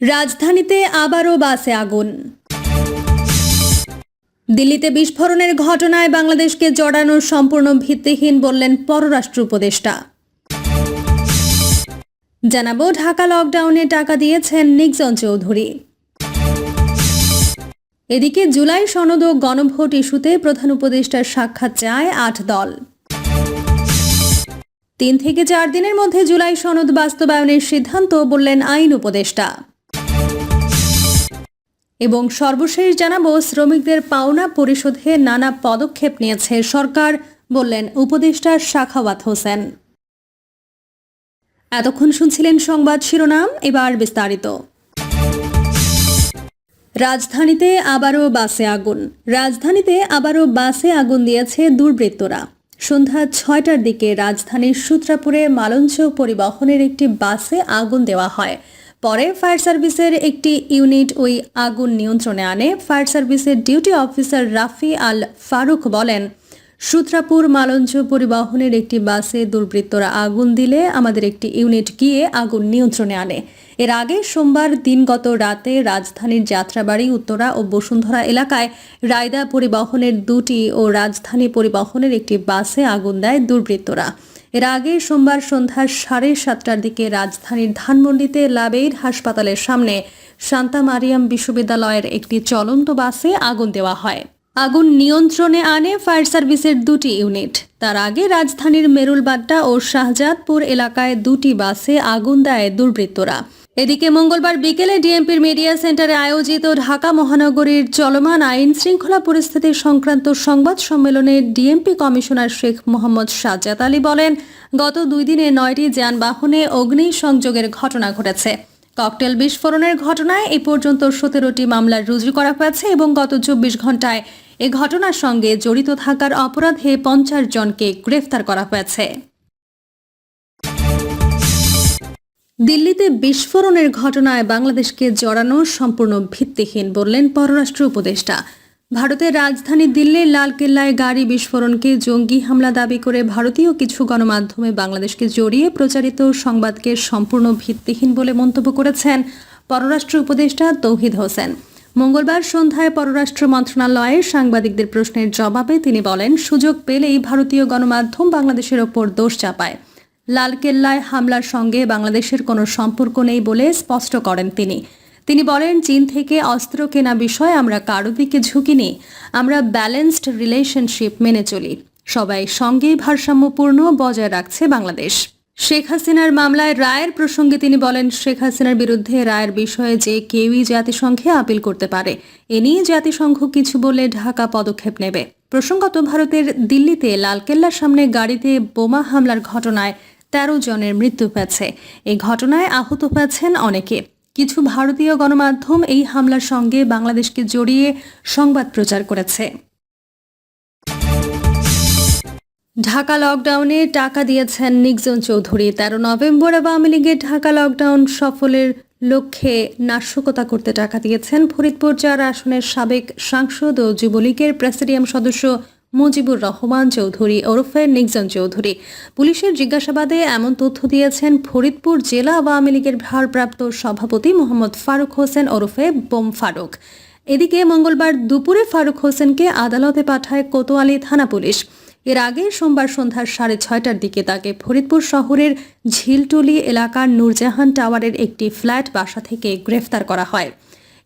রাজধানীতে আবারও বাসে আগুন। দিল্লিতে বিস্ফোরণের ঘটনায় বাংলাদেশকে জড়ানো সম্পূর্ণ ভিত্তিহীন বললেন পররাষ্ট্র উপদেষ্টা। জানাব, ঢাকা লকডাউনে টাকা দিয়েছেন নিকজন চৌধুরী। এদিকে জুলাই সনদ ও গণভোট ইস্যুতে প্রধান উপদেষ্টার সাক্ষাৎ চায় আট দল। তিন থেকে চার দিনের মধ্যে জুলাই সনদ বাস্তবায়নের সিদ্ধান্ত বললেন আইন উপদেষ্টা। এবং সর্বশেষ জানাব, শ্রমিকদের পাওনা পরিশোধে নানা পদক্ষেপ নিয়েছে সরকার, বললেন উপদেষ্টা শাখাওয়াত হোসেন। এতক্ষণ শুনছিলেন সংবাদ শিরোনাম, এবার বিস্তারিত। রাজধানীতে আবারও বাসে আগুন। রাজধানীতে আবারও বাসে আগুন দিয়েছে দুর্বৃত্তরা। সন্ধ্যা ছয়টার দিকে রাজধানীর সূত্রাপুরে মালঞ্চ পরিবহনের একটি বাসে আগুন দেওয়া হয়। পরে ফায়ার সার্ভিসের একটি ইউনিট ওই আগুন নিয়ন্ত্রণে আনে। ফায়ার সার্ভিসের ডিউটি অফিসার রাফি আল ফারুক বলেন, সূত্রাপুর মালঞ্চ পরিবহনের একটি বাসে দুর্বৃত্তরা আগুন দিলে আমাদের একটি ইউনিট গিয়ে আগুন নিয়ন্ত্রণে আনে। এর আগে সোমবার দিনগত রাতে রাজধানীর যাত্রাবাড়ি, উত্তরা ও বসুন্ধরা এলাকায় রায়দা পরিবহনের দুটি ও রাজধানী পরিবহনের একটি বাসে আগুন দেয় দুর্বৃত্তরা। এর আগে সোমবার সন্ধ্যা সাড়ে সাতটার দিকে রাজধানীর ধানমন্ডিতে লাবেইর হাসপাতালের সামনে শান্তা মারিয়াম বিশ্ববিদ্যালয়ের একটি চলন্ত বাসে আগুন দেওয়া হয়। আগুন নিয়ন্ত্রণে আনে ফায়ার সার্ভিসের দুটি ইউনিট। তার আগে রাজধানীর মেরুলবাড্ডা ও শাহজাদপুর এলাকায় দুটি বাসে আগুন দেয় দুর্বৃত্তরা। এদিকে মঙ্গলবার বিকেলে ডিএমপির মিডিয়া সেন্টারে আয়োজিত ঢাকা মহানগরীর চলমান আইন শৃঙ্খলা পরিস্থিতি সংক্রান্ত সংবাদ সম্মেলনে ডিএমপি কমিশনার শেখ মোহাম্মদ সাজ্জাদ আলী বলেন, গত দুই দিনে নয়টি যানবাহনে অগ্নি সংযোগের ঘটনা ঘটেছে। ককটেল বিস্ফোরণের ঘটনায় এ পর্যন্ত সতেরোটি মামলা রুজু করা হয়েছে এবং গত চব্বিশ ঘন্টায় এ ঘটনার সঙ্গে জড়িত থাকার অপরাধে পঞ্চাশ জনকে গ্রেফতার করা হয়েছে। দিল্লিতে বিস্ফোরণের ঘটনায় বাংলাদেশকে জড়ানো সম্পূর্ণ ভিত্তিহীন বললেন পররাষ্ট্র উপদেষ্টা। ভারতের রাজধানী দিল্লির লালকেল্লায় গাড়ি বিস্ফোরণকে জঙ্গি হামলা দাবি করে ভারতীয় কিছু গণমাধ্যমে বাংলাদেশকে জড়িয়ে প্রচারিত সংবাদকে সম্পূর্ণ ভিত্তিহীন বলে মন্তব্য করেছেন পররাষ্ট্র উপদেষ্টা তৌহিদ হোসেন। মঙ্গলবার সন্ধ্যায় পররাষ্ট্র মন্ত্রণালয়ে সাংবাদিকদের প্রশ্নের জবাবে তিনি বলেন, সুযোগ পেলেই ভারতীয় গণমাধ্যম বাংলাদেশের ওপর দোষ চাপায়। লালকেল্লায় হামলার সঙ্গে বাংলাদেশের কোনো সম্পর্ক নেই বলে স্পষ্ট করেন তিনি। তিনি বলেন, চীন থেকে অস্ত্র কেনা বিষয়ে আমরা কারও দিকে ঝুঁকি নেই, আমরা ব্যালেন্সড রিলেশনশিপ মেনে চলি। সবাই সঙ্গেই ভারসাম্যপূর্ণ বজায় রাখছে বাংলাদেশ। শেখ হাসিনার মামলায় রায়ের প্রসঙ্গে তিনি বলেন, শেখ হাসিনার বিরুদ্ধে রায়ের বিষয়ে যে কেউই জাতিসংঘে আপিল করতে পারে, এ নিয়ে জাতিসংঘ কিছু বলে ঢাকা পদক্ষেপ নেবে। প্রসঙ্গত, ভারতের দিল্লিতে লালকেল্লার সামনে গাড়িতে বোমা হামলার ঘটনায় তেরো জনের মৃত্যু হয়েছে। এই ঘটনায় আহত হয়েছেন অনেকে। কিছু ভারতীয় গণমাধ্যম এই হামলার সঙ্গে বাংলাদেশকে জড়িয়ে সংবাদ প্রচার করেছে। ঢাকা লকডাউনে টাকা দিয়েছেন নিকজন চৌধুরী। তেরো নভেম্বর আওয়ামী লীগের ঢাকা লকডাউন সফলের লক্ষ্যে নাশকতা করতে টাকা দিয়েছেন ফরিদপুর চার আসনের সাবেক সাংসদ ও যুবলীগের প্রেসিডিয়াম সদস্য মুজিবুর রহমান চৌধুরী, ওরফে নিকজন চৌধুরী। পুলিশের জিজ্ঞাসাবাদে এমন তথ্য দিয়েছেন, ফরিদপুর জেলা আওয়ামী লীগের ভারপ্রাপ্ত সভাপতি মোহাম্মদ ফারুক হোসেন ওরফে বোম ফারুক। এদিকে মঙ্গলবার দুপুরে ফারুক হোসেনকে আদালতে পাঠায় কোতোয়ালি থানা পুলিশ। এর আগে সোমবার সন্ধ্যা সাড়ে ছয়টার দিকে তাকে ফরিদপুর শহরের ঝিলটুলি এলাকার নূরজাহান টাওয়ারের একটি ফ্ল্যাট বাসা থেকে গ্রেফতার করা হয়।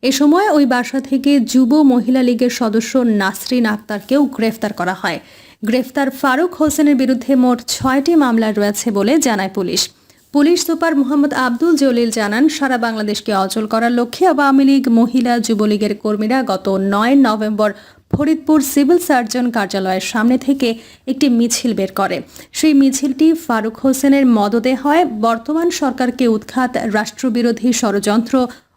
এ সময় ওই বাসা থেকে যুব মহিলা লীগের সদস্য নাসরিন আক্তারকেও গ্রেফতার করা হয়। গ্রেফতার ফারুক হোসেনের বিরুদ্ধে মোট ছয়টি মামলা রয়েছে বলে জানায় police. Police super Mohammad Abdul Jalil জানান, সারা বাংলাদেশকে অচল করার লক্ষ্যে আওয়ামী লীগ, মহিলা, যুবলীগের কর্মীরা গত নয় নভেম্বর ফরিদপুর সিভিল সার্জন কার্যালয়ের সামনে থেকে একটি মিছিল বের করে। সেই মিছিলটি ফারুক হোসেনের মদদে হয়। বর্তমান সরকারকে উৎখাত রাষ্ট্রবিরোধী ষড়যন্ত্র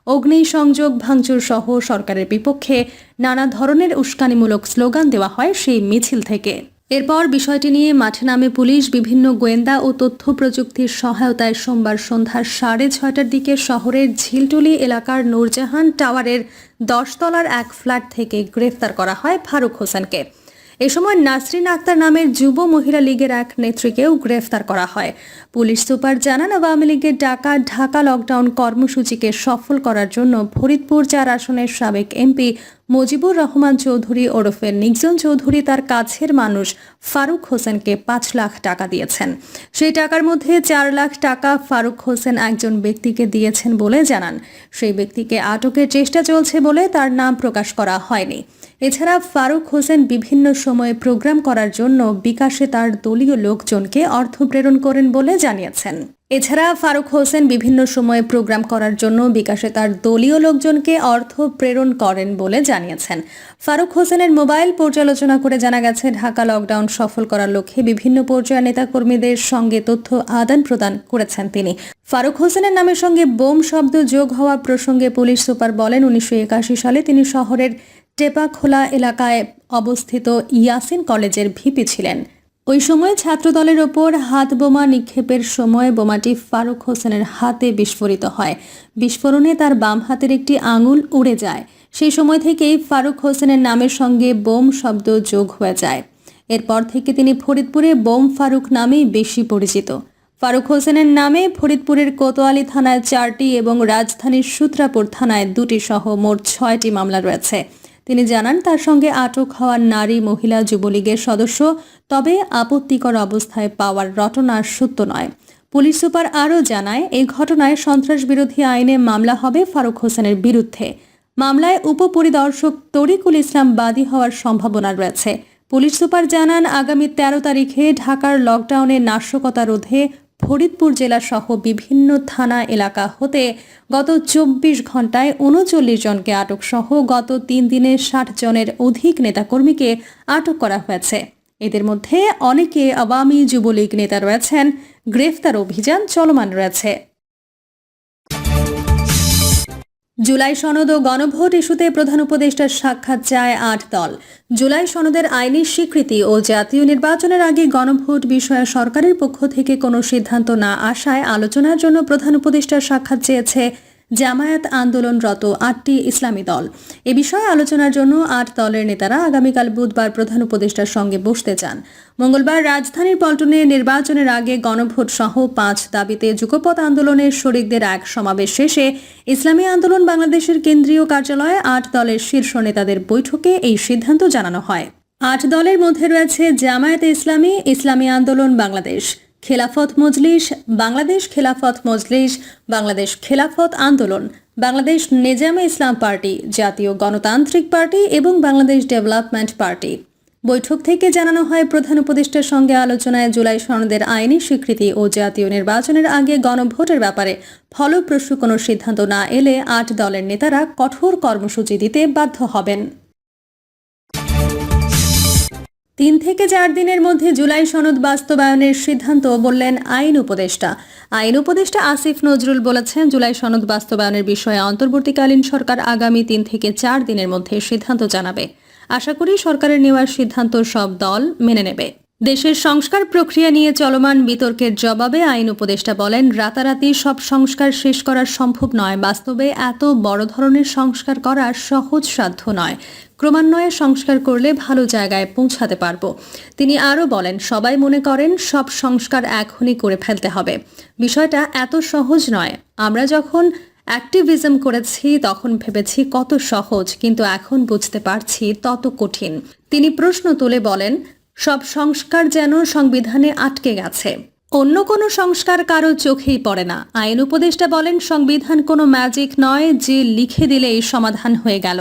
অগ্নিসংযোগ, ভাঙচুর সহ সরকারের বিপক্ষে নানা ধরনের উস্কানিমূলক স্লোগান দেওয়া হয় সেই মিছিল থেকে। এরপর বিষয়টি নিয়ে মাঠে নামে পুলিশ, বিভিন্ন গোয়েন্দা ও তথ্য প্রযুক্তির সহায়তায় সোমবার সন্ধ্যা সাড়ে ছয়টার দিকে শহরের ঝিলটুলি এলাকার নূরজাহান টাওয়ারের দশতলার এক ফ্ল্যাট থেকে গ্রেফতার করা হয় ফারুক হোসেনকে। এ সময় নাসরিন আক্তার নামের যুব মহিলা লীগের এক নেত্রীকেও গ্রেফতার করা হয়। পুলিশ সুপার জানান, আওয়ামী লীগের ডাকা ঢাকা লকডাউন কর্মসূচিকে সফল করার জন্য ফরিদপুর চার আসনের সাবেক এমপি মুজিবুর রহমান চৌধুরী ওরফে নিকজন চৌধুরী তার কাছের মানুষ ফারুক হোসেনকে পাঁচ লাখ টাকা দিয়েছেন। সেই টাকার মধ্যে চার লাখ টাকা ফারুক হোসেন একজন ব্যক্তিকে দিয়েছেন বলে জানান। সেই ব্যক্তিকে আটকের চেষ্টা চলছে বলে তার নাম প্রকাশ করা হয়নি। এছাড়া ফারুক হোসেন বিভিন্ন সময়ে প্রোগ্রাম করার জন্য বিকাশে তার দলীয় লোকজনকে অর্থ প্রেরণ করেন বলে জানিয়েছেন। এছাড়া ফারুক হোসেন বিভিন্ন সময়ে প্রোগ্রাম করার জন্য বিকাশে তার দলীয় লোকজনকে অর্থ প্রেরণ করেন বলে জানিয়েছেন। ফারুক হোসেনের মোবাইল পর্যালোচনা করে জানা গেছে, ঢাকা লকডাউন সফল করার লক্ষ্যে বিভিন্ন পর্যায়ের নেতাকর্মীদের সঙ্গে তথ্য আদান প্রদান করেছেন তিনি। ফারুক হোসেনের নামের সঙ্গে বোম শব্দ যোগ হওয়া প্রসঙ্গে পুলিশ সুপার বলেন, উনিশশো একাশি সালে তিনি শহরের টেপাখোলা এলাকায় অবস্থিত ইয়াসিন কলেজের ভিপি ছিলেন। ওই সময় ছাত্রদলের ওপর হাত বোমা নিক্ষেপের সময় বোমাটি ফারুক হোসেনের হাতে বিস্ফোরিত হয়। বিস্ফোরণে তার বাম হাতের একটি আঙুল উড়ে যায়। সেই সময় থেকেই ফারুক হোসেনের নামের সঙ্গে বোম শব্দ যোগ হয়ে যায়। এরপর থেকে তিনি ফরিদপুরে বোম ফারুক নামেই বেশি পরিচিত। ফারুক হোসেনের নামে ফরিদপুরের কোতোয়ালি থানায় চারটি এবং রাজধানীর সূত্রাপুর থানায় দুটি সহ মোট ছয়টি মামলা রয়েছে। তিনি জানান, তার সঙ্গে আটক হওয়া নারী মহিলা যুবলীগের সদস্য, তবে আপত্তিকর অবস্থায় পাওয়ার রটনার সত্য নয়। পুলিশ সুপার আরও জানায় এই ঘটনায় সন্ত্রাস বিরোধী আইনে মামলা হবে ফারুক হোসেনের বিরুদ্ধে। মামলায় উপপরিদর্শক তরিকুল ইসলাম বাদী হওয়ার সম্ভাবনা রয়েছে। পুলিশ সুপার জানান, আগামী তেরো তারিখে ঢাকার লকডাউনে নাশকতা রোধে ফরিদপুর জেলা সহ বিভিন্ন থানা এলাকা হতে গত চব্বিশ ঘন্টায় উনচল্লিশ জনকে আটক সহ গত তিন দিনে ষাট জনের অধিক নেতাকর্মীকে আটক করা হয়েছে। এদের মধ্যে অনেকে আওয়ামী যুবলীগ নেতা রয়েছেন, গ্রেফতার অভিযান চলমান রয়েছে। জুলাই সনদ ও গণভোট ইস্যুতে প্রধান উপদেষ্টার সাক্ষাৎ চায় আট দল। জুলাই সনদের আইনি স্বীকৃতি ও জাতীয় নির্বাচনের আগে গণভোট বিষয়ে সরকারের পক্ষ থেকে কোনো সিদ্ধান্ত না আসায় আলোচনার জন্য প্রধান উপদেষ্টার সাক্ষাৎ চেয়েছে জামায়াত আন্দোলনরত আটটি ইসলামী দল। এ বিষয়ে আলোচনার জন্য আট দলের নেতারা আগামীকাল বুধবার প্রধান উপদেষ্টার সঙ্গে বসতে চান। মঙ্গলবার রাজধানীর পল্টনে নির্বাচনের আগে গণভোট সহ পাঁচ দাবিতে যুগপথ আন্দোলনের শরিকদের এক সমাবেশ শেষে ইসলামী আন্দোলন বাংলাদেশের কেন্দ্রীয় কার্যালয়ে আট দলের শীর্ষ নেতাদের বৈঠকে এই সিদ্ধান্ত জানানো হয়। আট দলের মধ্যে রয়েছে জামায়াতে ইসলামী ইসলামী আন্দোলন বাংলাদেশ। খেলাফত মজলিস, বাংলাদেশ খেলাফত মজলিস, বাংলাদেশ খেলাফত আন্দোলন, বাংলাদেশ নেজামে ইসলাম পার্টি, জাতীয় গণতান্ত্রিক পার্টি এবং বাংলাদেশ ডেভেলপমেন্ট পার্টি। বৈঠক থেকে জানানো হয়, প্রধান উপদেষ্টার সঙ্গে আলোচনায় জুলাই সনদের আইনি স্বীকৃতি ও জাতীয় নির্বাচনের আগে গণভোটের ব্যাপারে ফলপ্রসূ কোনো সিদ্ধান্ত না এলে আট দলের নেতারা কঠোর কর্মসূচি দিতে বাধ্য হবেন। তিন থেকে চার দিনের মধ্যে জুলাই সনদ বাস্তবায়নের সিদ্ধান্ত বললেন আইন উপদেষ্টা। আইন উপদেষ্টা আসিফ নজরুল বলেছেন, জুলাই সনদ বাস্তবায়নের বিষয়ে অন্তর্বর্তীকালীন সরকার আগামী তিন থেকে চার দিনের মধ্যে সিদ্ধান্ত জানাবে। আশা করি সরকারের নেওয়ার সিদ্ধান্ত সব দল মেনে নেবে। দেশের সংস্কার প্রক্রিয়া নিয়ে চলমান বিতর্কের জবাবে আইন উপদেষ্টা বলেন, রাতারাতি সব সংস্কার শেষ করা সম্ভব নয়, বাস্তবে এত বড় ধরনের সংস্কার করা সহজ সাধ্য নয়। ক্রমান্বয়ে সংস্কার করলে ভালো জায়গায় পৌঁছাতে পারব। তিনি আরও বলেন, সবাই মনে করেন সব সংস্কার এখনই করে ফেলতে হবে। বিষয়টা এত সহজ নয়। আমরা যখন অ্যাক্টিভিজম করেছি, তখন ভেবেছি কত সহজ, কিন্তু এখন বুঝতে পারছি তত কঠিন। তিনি প্রশ্ন তুলে বলেন, সব সংস্কার যেন সংবিধানে আটকে গেছে। অন্য কোনো সংস্কার কারও চোখেই পড়ে না। আইন উপদেষ্টা বলেন, সংবিধান কোনো ম্যাজিক নয় যে লিখে দিলেই সমাধান হয়ে গেল।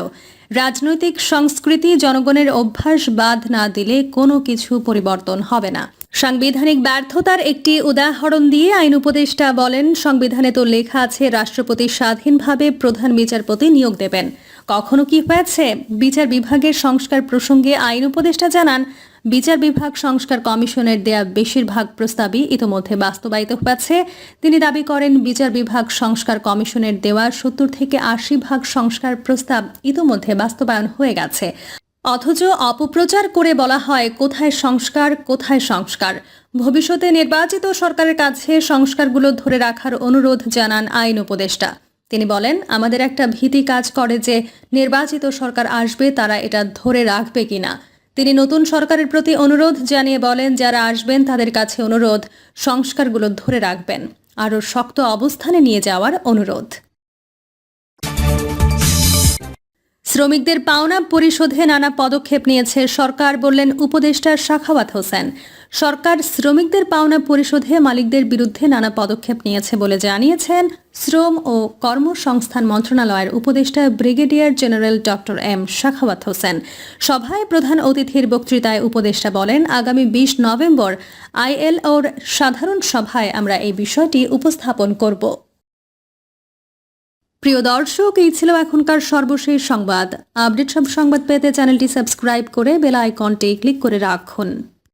রাজনৈতিক সংস্কৃতি জনগণের অভ্যাস বাদ না দিলে কোনো কিছু পরিবর্তন হবে না। সাংবিধানিক ব্যর্থতার একটি উদাহরণ দিয়ে আইন উপদেষ্টা বলেন, সংবিধানে তো লেখা আছে, রাষ্ট্রপতি স্বাধীনভাবে প্রধান বিচারপতি নিয়োগ দেবেন। কখনো কি হয়েছে? বিচার বিভাগের সংস্কার প্রসঙ্গে আইন উপদেষ্টা জানান, বিচার বিভাগ সংস্কার কমিশনের দেয়া বেশিরভাগ প্রস্তাবই ইতোমধ্যে বাস্তবায়িত হয়েছে। তিনি দাবি করেন, বিচার বিভাগ সংস্কার কমিশনের দেওয়া সত্তর থেকে আশি ভাগ সংস্কার প্রস্তাব ইতোমধ্যে বাস্তবায়ন হয়ে গেছে। অথচ অপপ্রচার করে বলা হয়, কোথায় সংস্কার কোথায় সংস্কার। ভবিষ্যতে নির্বাচিত সরকারের কাছে সংস্কারগুলো ধরে রাখার অনুরোধ জানান আইন উপদেষ্টা। তিনি বলেন, আমাদের একটা ভীতি কাজ করে যে নির্বাচিত সরকার আসবে, তারা এটা ধরে রাখবে কিনা তিনি নতুন সরকারের প্রতি অনুরোধ জানিয়ে বলেন, যারা আসবেন, তাদের কাছে অনুরোধ, সংস্কারগুলো ধরে রাখবেন। আরও শক্ত অবস্থানে নিয়ে যাওয়ার অনুরোধ। শ্রমিকদের পাওনা পরিশোধে নানা পদক্ষেপ নিয়েছে সরকার, বললেন উপদেষ্টা শাখাওয়াত হোসেন। সরকার শ্রমিকদের পাওনা পরিশোধে মালিকদের বিরুদ্ধে নানা পদক্ষেপ নিয়েছে বলে জানিয়েছেন শ্রম ও কর্মসংস্থান মন্ত্রণালয়ের উপদেষ্টা brigadier general doctor M Shakhawat Hossain. সভায় প্রধান অতিথির বক্তৃতায় উপদেষ্টা বলেন, আগামী বিশ নভেম্বর আইএলওর সাধারণ সভায় আমরা এই বিষয়টি উপস্থাপন করব। প্রিয় দর্শক, এই ছিল এখনকার সর্বশেষ সংবাদ। আপডেট সব সংবাদ পেতে চ্যানেলটি সাবস্ক্রাইব করে বেল আইকনটি ক্লিক করে রাখুন।